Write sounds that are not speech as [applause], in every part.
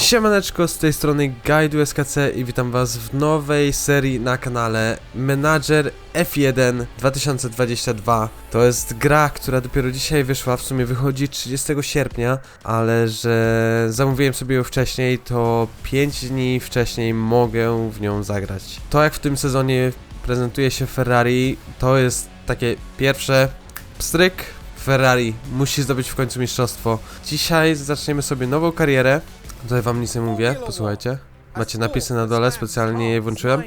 Siemaneczko, z tej strony Guidu SKC i witam was w nowej serii na kanale Manager F1 2022. To jest gra, która dopiero dzisiaj wyszła, w sumie wychodzi 30 sierpnia, ale że zamówiłem sobie ją wcześniej, to 5 dni wcześniej mogę w nią zagrać. To jak w tym sezonie prezentuje się Ferrari, to jest takie pierwsze pstryk. Ferrari musi zdobyć w końcu mistrzostwo. Dzisiaj zaczniemy sobie nową karierę. Tutaj wam nic nie mówię, posłuchajcie. Macie napisy na dole, specjalnie je włączyłem.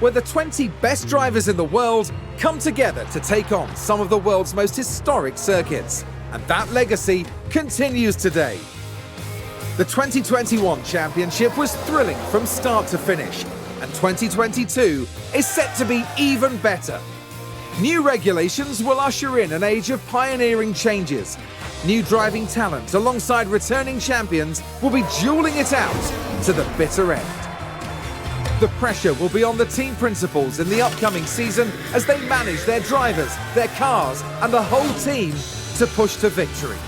Where the 20 best drivers in the world come together to take on some of the world's most historic circuits. And that legacy continues today. The 2021 championship was thrilling from start to finish, and 2022 is set to be even better. New regulations will usher in an age of pioneering changes. New driving talent alongside returning champions will be dueling it out to the bitter end. The pressure will be on the team principals in the upcoming season as they manage their drivers, their cars, and the whole team to push to victory.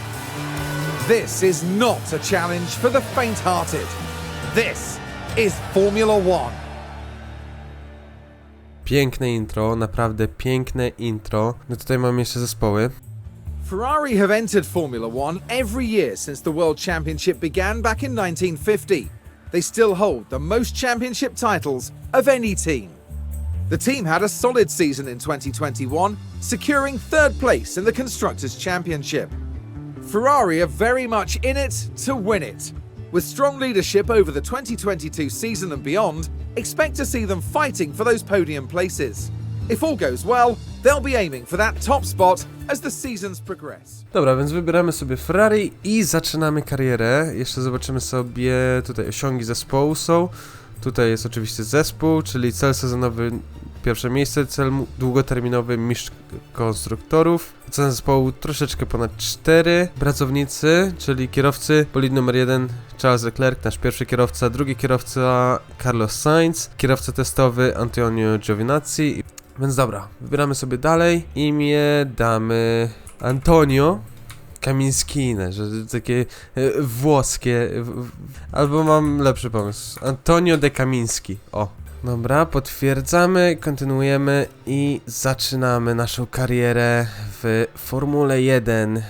This is not a challenge for the faint hearted. This is Formula One. Piękne intro, naprawdę piękne intro. No tutaj mam jeszcze zespoły. Ferrari have entered Formula One every year since the World Championship began back in 1950. They still hold the most championship titles of any team. The team had a solid season in 2021, securing third place in the Constructors' Championship. Ferrari are very much in it to win it. With strong leadership over the 2022 season and beyond, expect to see them fighting for those podium places. If all goes well, they'll be aiming for that top spot as the seasons progress. Dobra, więc wybieramy sobie Ferrari i zaczynamy karierę. Jeszcze zobaczymy sobie, tutaj osiągi zespołu są. Tutaj jest oczywiście zespół, czyli cel sezonowy pierwsze miejsce, cel długoterminowy mistrz konstruktorów. Cena zespołu troszeczkę ponad 4. Pracownicy, czyli kierowcy, bolid numer 1 Charles Leclerc, nasz pierwszy kierowca, drugi kierowca Carlos Sainz, kierowca testowy Antonio Giovinazzi. Więc dobra, wybieramy sobie dalej. Imię damy Antonio. Kamińskine, że takie e, włoskie. Albo mam lepszy pomysł. Antonio de Kamiński. O. Dobra, potwierdzamy, kontynuujemy i zaczynamy naszą karierę w Formule 1.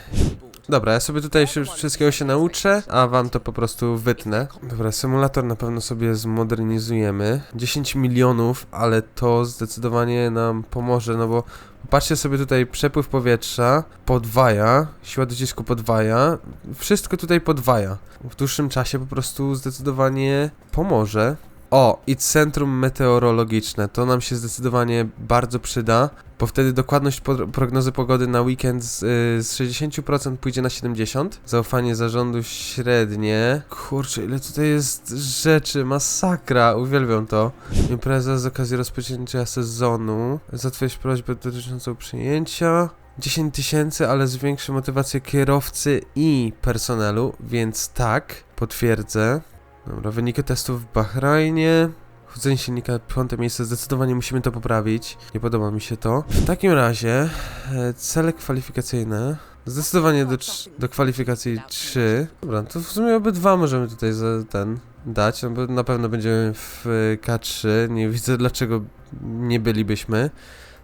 Dobra, ja sobie tutaj się, wszystkiego się nauczę, a wam to po prostu wytnę. Dobra, symulator na pewno sobie zmodernizujemy. 10 milionów, ale to zdecydowanie nam pomoże, no bo Patrzcie sobie tutaj, przepływ powietrza podwaja, siła docisku podwaja, wszystko tutaj podwaja. W dłuższym czasie po prostu zdecydowanie pomoże. O, i centrum meteorologiczne, to nam się zdecydowanie bardzo przyda, bo wtedy dokładność prognozy pogody na weekend z, y, z 60% pójdzie na 70%. Zaufanie zarządu średnie. Kurczę, ile tutaj jest rzeczy, masakra, uwielbiam to. Impreza z okazji rozpoczęcia sezonu. Zatwierdzić prośbę dotyczącą przyjęcia. 10 tysięcy, ale zwiększy motywację kierowcy i personelu, więc tak, potwierdzę. Dobra, wyniki testów w Bahrajnie. Chłodzenie silnika, piąte miejsce, zdecydowanie musimy to poprawić. Nie podoba mi się to. W takim razie, e, cele kwalifikacyjne. Zdecydowanie do, do kwalifikacji 3. Dobra, to w sumie obydwa możemy tutaj za ten dać, no bo na pewno będziemy w e, K3. Nie widzę dlaczego nie bylibyśmy.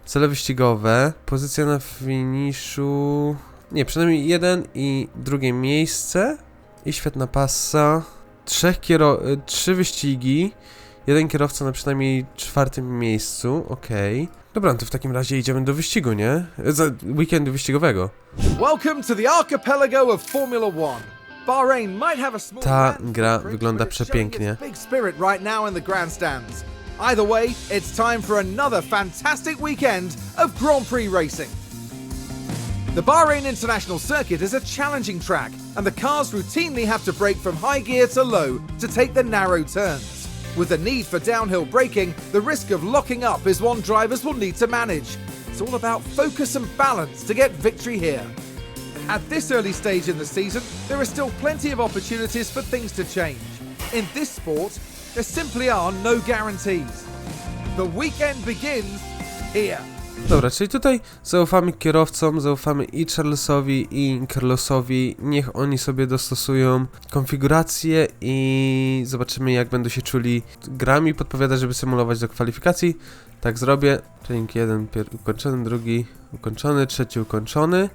Cele wyścigowe. Pozycja na finiszu. Nie, przynajmniej jeden i drugie miejsce. I świetna pasa. Trzech kiero... y, Trzy wyścigi. Jeden kierowca na przynajmniej czwartym miejscu. Okej. Dobra, no to w takim razie idziemy do wyścigu, nie? Za weekendu wyścigowego. Welcome to the archipelago of Formula One. Bahrain might have a small Ta gra wygląda przepięknie. big spirit right now in the grandstands. Either way, it's time for another fantastic weekend of Grand Prix racing. The Bahrain International Circuit is a challenging track, and the cars routinely have to brake from high gear to low to take the narrow turns. With the need for downhill braking, the risk of locking up is one drivers will need to manage. It's all about focus and balance to get victory here. At this early stage in the season, there are still plenty of opportunities for things to change. In this sport, there simply are no guarantees. The weekend begins here. Dobra, czyli tutaj zaufamy kierowcom, zaufamy i Charlesowi, i Carlosowi. Niech oni sobie dostosują konfigurację i zobaczymy, jak będą się czuli. Gra mi podpowiada, żeby symulować do kwalifikacji. Tak zrobię. Trening jeden ukończony, drugi ukończony, trzeci ukończony.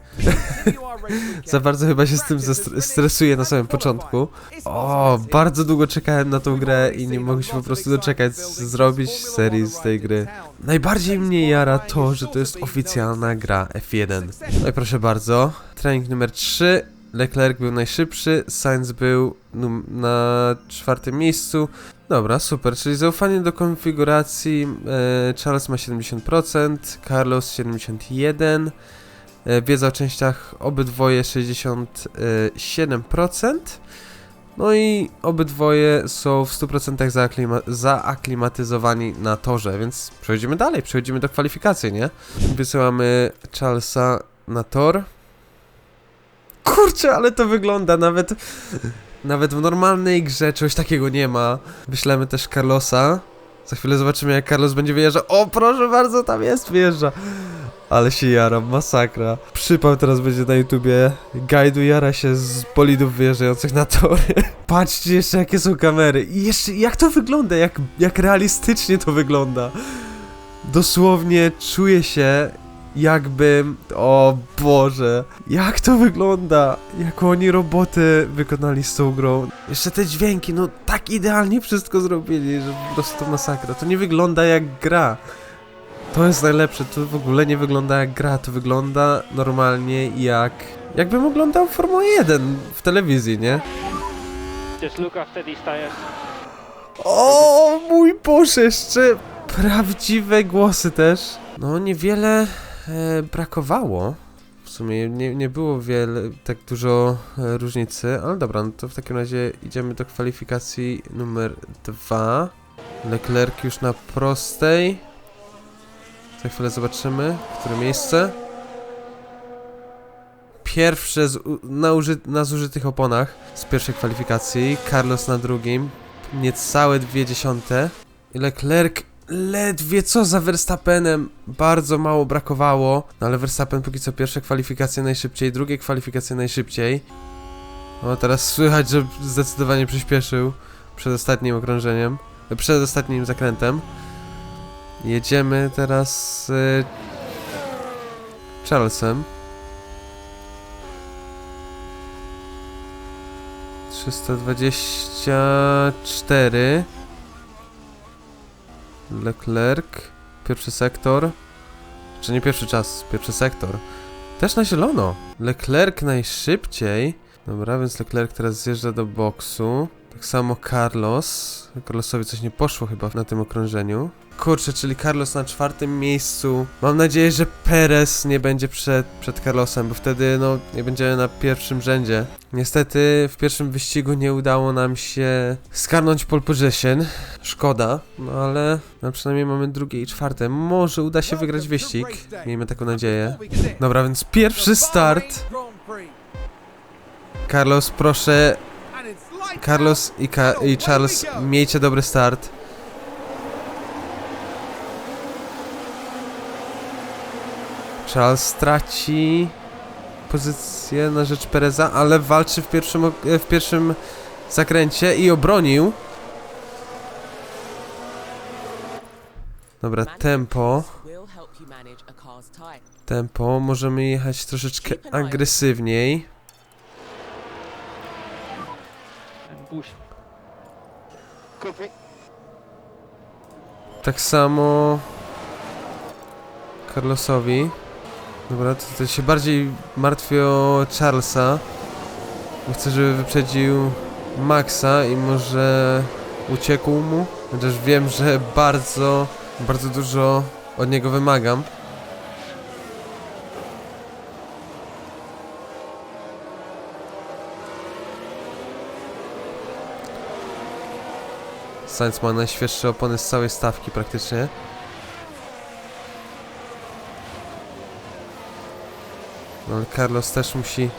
[laughs] Za bardzo chyba się z tym stresuję na samym początku. O, bardzo długo czekałem na tą grę i nie mogę się po prostu doczekać zrobić serii z tej gry. Najbardziej mnie jara to, że to jest oficjalna gra F1. No i proszę bardzo, trening numer 3. Leclerc był najszybszy, Sainz był na czwartym miejscu. Dobra, super, czyli zaufanie do konfiguracji. E, Charles ma 70%, Carlos 71%, e, wiedza o częściach obydwoje 67%. No i obydwoje są w 100% zaaklima- zaaklimatyzowani na torze, więc przechodzimy dalej, przechodzimy do kwalifikacji, nie? Wysyłamy Charlesa na tor. Kurczę, ale to wygląda nawet... Nawet w normalnej grze czegoś takiego nie ma. Wyślemy też Carlosa. Za chwilę zobaczymy jak Carlos będzie wyjeżdżał. O, proszę bardzo, tam jest, wyjeżdża. Ale się jaram, masakra. Przypał teraz będzie na YouTubie. Gajdu jara się z bolidów wyjeżdżających na tory. [laughs] Patrzcie jeszcze jakie są kamery. I jeszcze jak to wygląda, jak, jak realistycznie to wygląda. Dosłownie czuję się jakbym... O Boże. Jak to wygląda. Jak oni roboty wykonali z tą grą. Jeszcze te dźwięki, no tak idealnie wszystko zrobili, że po prostu masakra. To nie wygląda jak gra. To jest najlepsze, to w ogóle nie wygląda jak gra, to wygląda normalnie jak... Jakbym oglądał Formułę 1 w telewizji, nie? Just look after these tires. O mój Boże, jeszcze prawdziwe głosy też. No niewiele e, brakowało. W sumie nie, nie było wiele, tak dużo e, różnicy, ale dobra, no to w takim razie idziemy do kwalifikacji numer dwa. Leclerc już na prostej. Za chwilę zobaczymy, które miejsce. Pierwsze z, na, uży, na zużytych oponach z pierwszej kwalifikacji. Carlos na drugim. Niecałe dwie dziesiąte. Leclerc ledwie co za Verstappenem. Bardzo mało brakowało. No ale Verstappen póki co pierwsze kwalifikacje najszybciej, drugie kwalifikacje najszybciej. O, teraz słychać, że zdecydowanie przyspieszył przed ostatnim okrążeniem. e, Przed ostatnim zakrętem. Jedziemy teraz z y, Charlesem. 324 Leclerc Pierwszy sektor. Czy nie pierwszy czas, pierwszy sektor. Też na zielono. Leclerc najszybciej. Dobra, więc Leclerc teraz zjeżdża do boksu Tak samo Carlos Carlosowi coś nie poszło chyba na tym okrążeniu Kurczę, czyli Carlos na czwartym miejscu. Mam nadzieję, że Perez nie będzie przed, przed Carlosem, bo wtedy no nie będziemy na pierwszym rzędzie. Niestety w pierwszym wyścigu nie udało nam się skarnąć pole position. Szkoda, no ale no, przynajmniej mamy drugie i czwarte. Może uda się wygrać wyścig. Miejmy taką nadzieję. Dobra, więc pierwszy start. Carlos, proszę. Carlos i, Ka i Charles, miejcie dobry start. Charles straci pozycję na rzecz Pereza, ale walczy w pierwszym, e, w pierwszym zakręcie i obronił. Dobra, tempo. Tempo. Możemy jechać troszeczkę agresywniej. And push. Tak samo Carlosowi. Dobra, to, to się bardziej martwię o Charlesa. Bo chcę, żeby wyprzedził Maxa i może uciekł mu. Chociaż wiem, że bardzo, bardzo dużo od niego wymagam. Sainz ma najświeższe opony z całej stawki praktycznie. No ale Carlos też musi...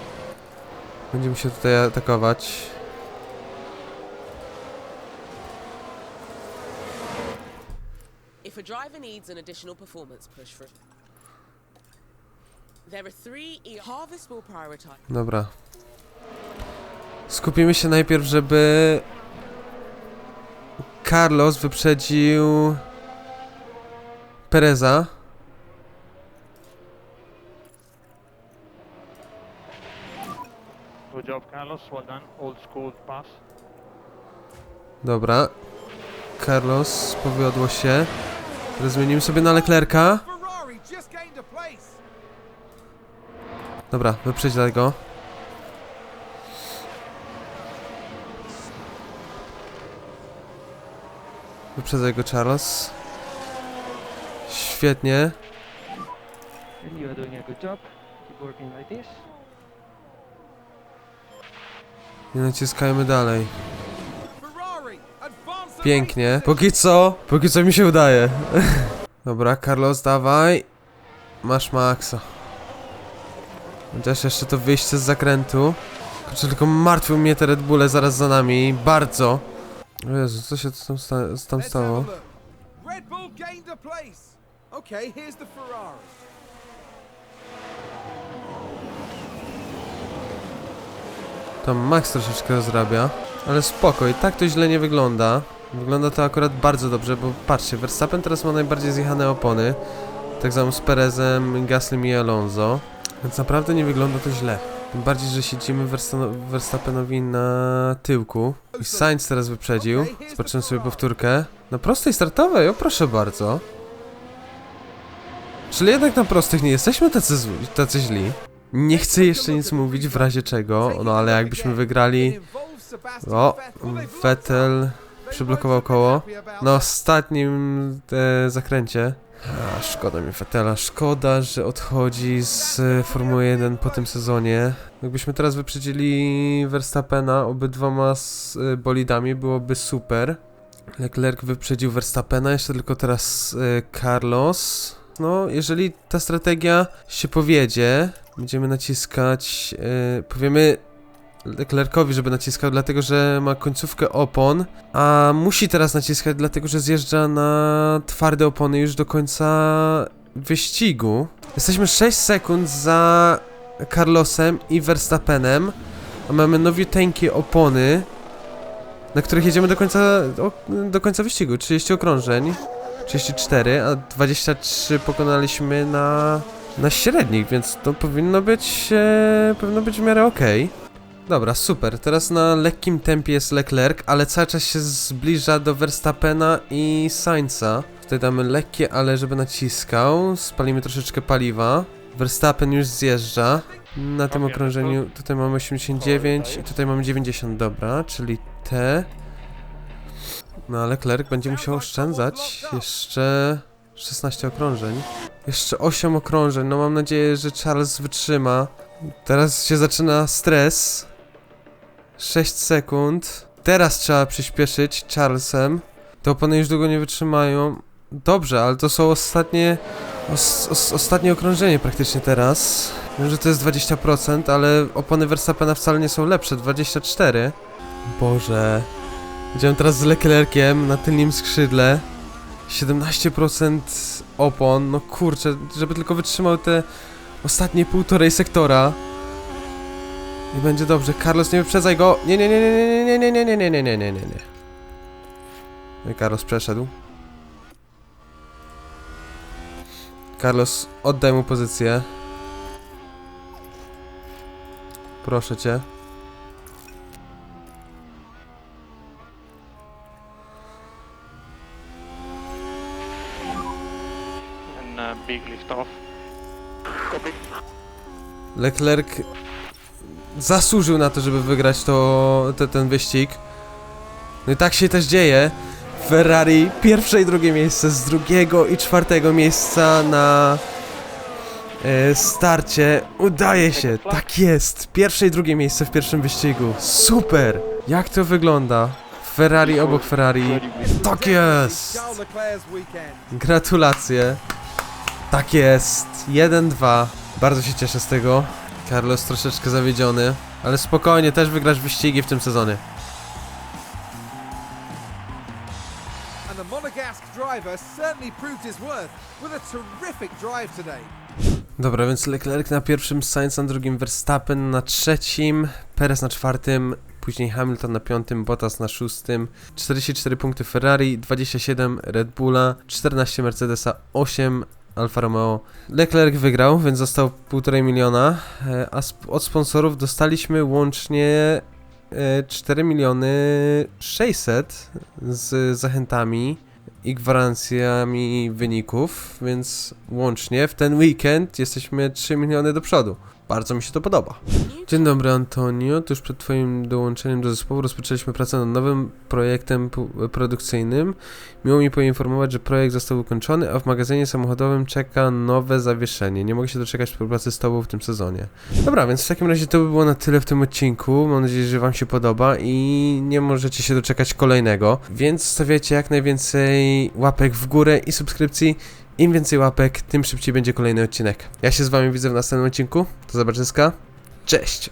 Będzie musiał tutaj atakować. If a driver needs an additional performance push for There are three e- harvest will prioritize. Dobra. Skupimy się najpierw, żeby Carlos wyprzedził Pereza. Good job, Carlos. Well done. Old school pass. Dobra. Carlos powiodło się. Teraz zmienimy sobie na Leclerca. Dobra, wyprzedzaj go. Wyprzedzaj go, Charles. Świetnie. And you are doing a good job. Keep working like this. Nie naciskajmy dalej. Pięknie. Póki co, póki co mi się udaje. [laughs] Dobra, Carlos, dawaj. Masz maksa. Chociaż jeszcze to wyjście z zakrętu. Kurczę, tylko martwią mnie te Red Bulle zaraz za nami. Bardzo. Jezu, co się tam, sta tam stało? Red Bull gained a place. Okay, here's the Ferrari. Tam Max troszeczkę rozrabia. Ale spoko, i tak to źle nie wygląda. Wygląda to akurat bardzo dobrze, bo patrzcie, Verstappen teraz ma najbardziej zjechane opony. Tak samo z Perezem, Gaslym i Alonso. Więc naprawdę nie wygląda to źle. Tym bardziej, że siedzimy Versta- Verstappenowi na tyłku. I Sainz teraz wyprzedził. Zobaczymy sobie powtórkę. Na prostej startowej, o proszę bardzo. Czyli jednak na prostych nie jesteśmy tacy, tacy źli. Nie chcę jeszcze nic mówić w razie czego, no ale jakbyśmy wygrali... O, Vettel przyblokował koło. Na ostatnim e, zakręcie. A, szkoda mi Vettela, szkoda, że odchodzi z e, Formuły 1 po tym sezonie. Jakbyśmy teraz wyprzedzili Verstappena obydwoma z e, bolidami, byłoby super. Leclerc wyprzedził Verstappena, jeszcze tylko teraz e, Carlos. No, jeżeli ta strategia się powiedzie, będziemy naciskać, powiemy Leclercowi, żeby naciskał, dlatego że ma końcówkę opon, a musi teraz naciskać, dlatego że zjeżdża na twarde opony już do końca wyścigu. Jesteśmy 6 sekund za Carlosem i Verstappenem, a mamy nowiuteńkie opony, na których jedziemy do końca, do końca wyścigu. 30 okrążeń, 34, a 23 pokonaliśmy na, na średnich, więc to powinno być, e, powinno być w miarę okej. Dobra, super. Teraz na lekkim tempie jest Leclerc, ale cały czas się zbliża do Verstappena i Sainza. Tutaj damy lekkie, ale żeby naciskał. Spalimy troszeczkę paliwa. Verstappen już zjeżdża. Na tym okrążeniu tutaj mamy 89 i tutaj mamy 90, dobra, czyli te. No ale Leclerc będzie musiał oszczędzać jeszcze 16 okrążeń. Jeszcze 8 okrążeń, no mam nadzieję, że Charles wytrzyma. Teraz się zaczyna stres. 6 sekund. Teraz trzeba przyspieszyć Charlesem. Te opony już długo nie wytrzymają. Dobrze, ale to są ostatnie. Os, os, ostatnie okrążenie praktycznie teraz. Wiem, że to jest 20%, ale opony Verstappena wcale nie są lepsze. 24. Boże. Idziemy teraz z Leclerciem na tylnym skrzydle. 17% opon. No kurczę, żeby tylko wytrzymał te ostatnie półtorej sektora. I będzie dobrze. Carlos, nie wyprzedzaj go. Nie, nie, nie, nie, nie, nie, nie, nie, nie, nie, nie, nie, nie, nie. No i Carlos przeszedł. Carlos, oddaj mu pozycję. Proszę cię. And uh, big lift off. Copy. Leclerc zasłużył na to, żeby wygrać to, te, ten wyścig. No i tak się też dzieje. Ferrari pierwsze i drugie miejsce z drugiego i czwartego miejsca na e, starcie. Udaje się, tak jest. Pierwsze i drugie miejsce w pierwszym wyścigu. Super! Jak to wygląda? Ferrari obok Ferrari. Tak jest! Gratulacje. Tak jest. 1-2. Bardzo się cieszę z tego. Carlos troszeczkę zawiedziony, ale spokojnie, też wygrasz wyścigi w tym sezonie. And the Monegasque driver certainly proved his worth with a terrific drive today. Dobra, więc Leclerc na pierwszym, Sainz na drugim, Verstappen na trzecim, Perez na czwartym, później Hamilton na piątym, Bottas na szóstym, 44 punkty Ferrari, 27 Red Bulla, 14 Mercedesa, 8 Alfa Romeo. Leclerc wygrał, więc został 1,5 miliona, e, a od sponsorów dostaliśmy łącznie e, 4 miliony 600 z zachętami i gwarancjami wyników, więc łącznie w ten weekend jesteśmy 3 miliony do przodu. Bardzo mi się to podoba. Dzień dobry Antonio, tuż przed Twoim dołączeniem do zespołu rozpoczęliśmy pracę nad nowym projektem produkcyjnym. Miło mi poinformować, że projekt został ukończony, a w magazynie samochodowym czeka nowe zawieszenie. Nie mogę się doczekać współpracy z Tobą w tym sezonie. Dobra, więc w takim razie to by było na tyle w tym odcinku. Mam nadzieję, że Wam się podoba i nie możecie się doczekać kolejnego. Więc stawiajcie jak najwięcej łapek w górę i subskrypcji. Im więcej łapek, tym szybciej będzie kolejny odcinek. Ja się z Wami widzę w następnym odcinku. Do zobaczyska. Cześć!